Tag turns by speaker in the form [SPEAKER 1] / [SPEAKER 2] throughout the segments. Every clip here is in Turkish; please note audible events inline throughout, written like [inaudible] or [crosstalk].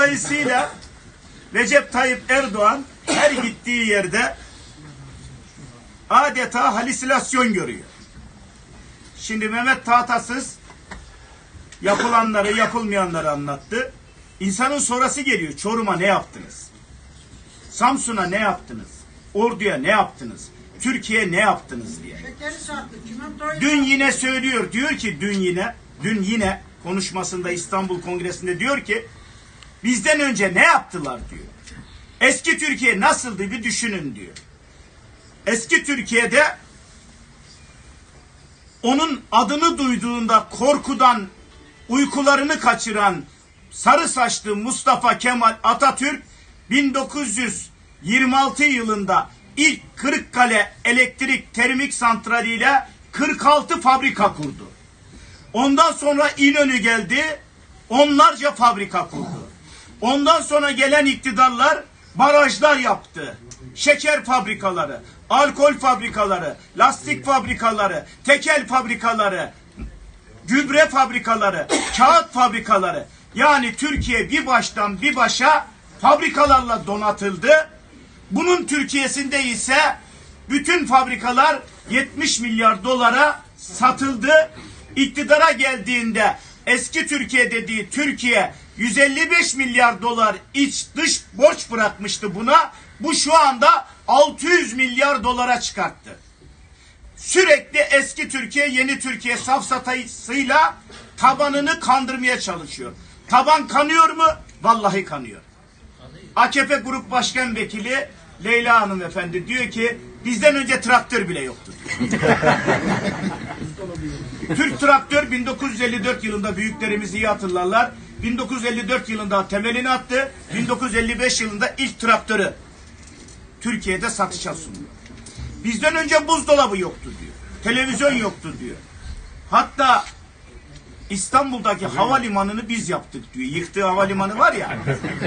[SPEAKER 1] Dolayısıyla Recep Tayyip Erdoğan her gittiği yerde adeta halüsinasyon görüyor. Şimdi Mehmet Tahtasız yapılanları yapılmayanları anlattı. İnsanın sonrası geliyor. Çorum'a ne yaptınız? Samsun'a ne yaptınız? Ordu'ya ne yaptınız? Türkiye ne yaptınız diye. Dün yine söylüyor. Diyor ki dün yine dün yine konuşmasında İstanbul Kongresi'nde diyor ki bizden önce ne yaptılar diyor. Eski Türkiye nasıldı bir düşünün diyor. Eski Türkiye'de onun adını duyduğunda korkudan uykularını kaçıran sarı saçlı Mustafa Kemal Atatürk 1926 yılında ilk Kırıkkale elektrik termik santraliyle 46 fabrika kurdu. Ondan sonra İnönü geldi, onlarca fabrika kurdu. Ondan sonra gelen iktidarlar barajlar yaptı. Şeker fabrikaları, alkol fabrikaları, lastik fabrikaları, tekel fabrikaları, gübre fabrikaları, kağıt fabrikaları. Yani Türkiye bir baştan bir başa fabrikalarla donatıldı. Bunun Türkiye'sinde ise bütün fabrikalar 70 milyar dolara satıldı. İktidara geldiğinde eski Türkiye dediği Türkiye 155 milyar dolar iç dış borç bırakmıştı buna. Bu şu anda 600 milyar dolara çıkarttı sürekli eski Türkiye, yeni Türkiye safsatasıyla tabanını kandırmaya çalışıyor. Taban kanıyor mu? Vallahi kanıyor. AKP Grup Başkan Vekili Leyla Hanım Efendi diyor ki bizden önce traktör bile yoktu. diyor. [laughs] Türk traktör 1954 yılında büyüklerimiz iyi hatırlarlar. 1954 yılında temelini attı. 1955 yılında ilk traktörü Türkiye'de satışa sundu. Bizden önce buzdolabı yoktu diyor. Televizyon yoktu diyor. Hatta İstanbul'daki havalimanını biz yaptık diyor. Yıktığı havalimanı var ya.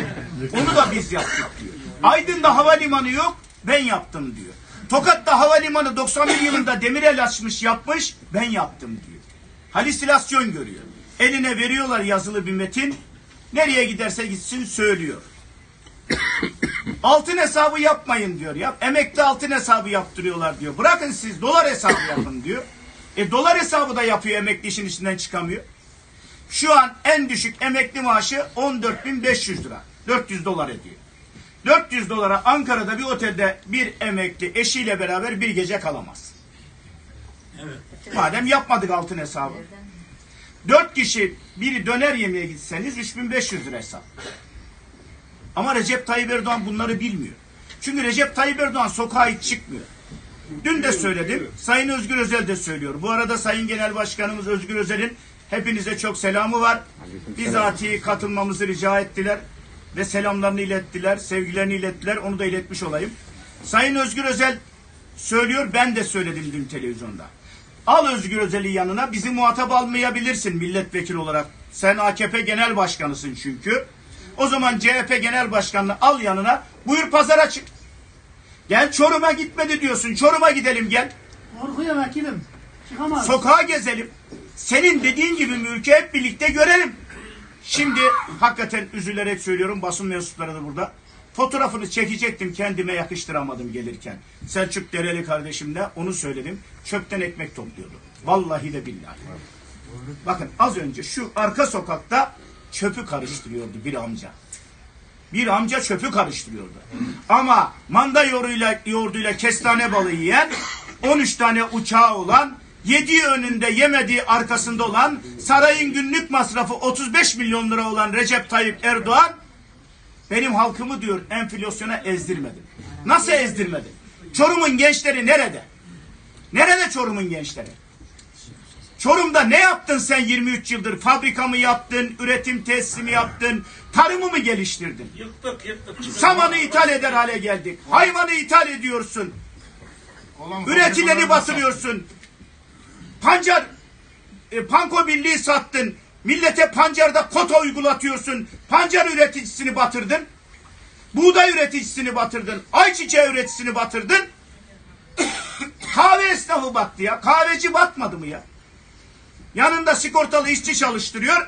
[SPEAKER 1] [laughs] Onu da biz yaptık diyor. Aydın'da havalimanı yok. Ben yaptım diyor. Tokat'ta havalimanı 91 yılında Demirel açmış yapmış. Ben yaptım diyor. Halüsinasyon görüyor. Eline veriyorlar yazılı bir metin. Nereye giderse gitsin söylüyor. [coughs] Altın hesabı yapmayın diyor ya. Emekli altın hesabı yaptırıyorlar diyor. Bırakın siz dolar hesabı yapın diyor. E dolar hesabı da yapıyor emekli işin içinden çıkamıyor. Şu an en düşük emekli maaşı 14.500 lira. 400 dolar ediyor. 400 dolara Ankara'da bir otelde bir emekli eşiyle beraber bir gece kalamaz. Madem yapmadık altın hesabı. Dört kişi biri döner yemeye gitseniz 3500 lira hesap. Ama Recep Tayyip Erdoğan bunları bilmiyor. Çünkü Recep Tayyip Erdoğan sokağa hiç çıkmıyor. Dün de söyledim. Sayın Özgür Özel de söylüyor. Bu arada Sayın Genel Başkanımız Özgür Özel'in hepinize çok selamı var. Bizatihi katılmamızı rica ettiler. Ve selamlarını ilettiler. Sevgilerini ilettiler. Onu da iletmiş olayım. Sayın Özgür Özel söylüyor. Ben de söyledim dün televizyonda. Al Özgür Özel'i yanına. Bizi muhatap almayabilirsin milletvekili olarak. Sen AKP Genel Başkanısın çünkü. O zaman CHP Genel Başkanı'nı al yanına. Buyur pazara çık. Gel Çorum'a gitmedi diyorsun. Çorum'a gidelim gel.
[SPEAKER 2] korkuyor vekilim. Çıkamaz.
[SPEAKER 1] Sokağa gezelim. Senin dediğin gibi mülkü hep birlikte görelim. Şimdi hakikaten üzülerek söylüyorum basın mensupları da burada. Fotoğrafını çekecektim kendime yakıştıramadım gelirken. Selçuk Dereli kardeşimle onu söyledim. Çöpten ekmek topluyordu. Vallahi de billahi. Bakın az önce şu arka sokakta çöpü karıştırıyordu bir amca. Bir amca çöpü karıştırıyordu. Ama manda yoğurduyla, kestane balığı yiyen, 13 tane uçağı olan, yediği önünde yemediği arkasında olan, sarayın günlük masrafı 35 milyon lira olan Recep Tayyip Erdoğan, benim halkımı diyor enflasyona ezdirmedi. Nasıl ezdirmedi? Çorum'un gençleri nerede? Nerede Çorum'un gençleri? Çorum'da ne yaptın sen 23 yıldır? Fabrika mı yaptın, üretim tesisi mi yaptın, tarımı mı geliştirdin?
[SPEAKER 3] Yıktık yıktık.
[SPEAKER 1] Samanı ithal eder hale geldik. Hayvanı ithal ediyorsun. Üretileri batırıyorsun. Pancar, e, panko birliği sattın. Millete pancarda kota uygulatıyorsun. Pancar üreticisini batırdın. Buğday üreticisini batırdın. Ayçiçeği üreticisini batırdın. [coughs] Kahve esnafı battı ya. Kahveci batmadı mı ya? Yanında sigortalı işçi çalıştırıyor.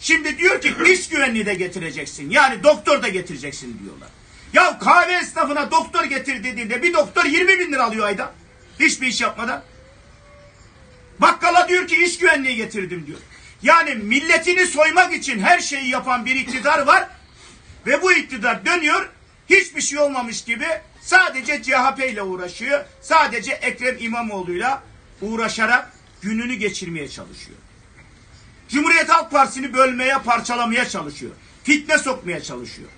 [SPEAKER 1] Şimdi diyor ki iş güvenliği de getireceksin. Yani doktor da getireceksin diyorlar. Ya kahve esnafına doktor getir dediğinde bir doktor 20 bin lira alıyor ayda. Hiçbir iş yapmadan. Diyor iş güvenliği getirdim diyor. Yani milletini soymak için her şeyi yapan bir iktidar var. Ve bu iktidar dönüyor hiçbir şey olmamış gibi sadece CHP ile uğraşıyor. Sadece Ekrem İmamoğlu'yla uğraşarak gününü geçirmeye çalışıyor. Cumhuriyet Halk Partisi'ni bölmeye, parçalamaya çalışıyor. Fitne sokmaya çalışıyor.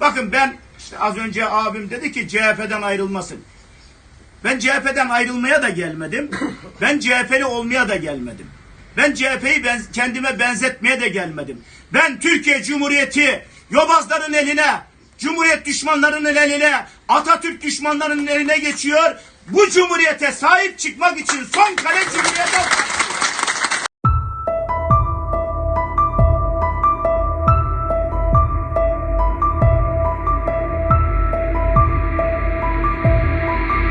[SPEAKER 1] Bakın ben işte az önce abim dedi ki CHP'den ayrılmasın. Ben CHP'den ayrılmaya da gelmedim. Ben CHP'li olmaya da gelmedim. Ben CHP'yi ben, kendime benzetmeye de gelmedim. Ben Türkiye Cumhuriyeti yobazların eline, Cumhuriyet düşmanlarının eline, Atatürk düşmanlarının eline geçiyor. Bu cumhuriyete sahip çıkmak için son kale Cumhuriyet Halk Partisi.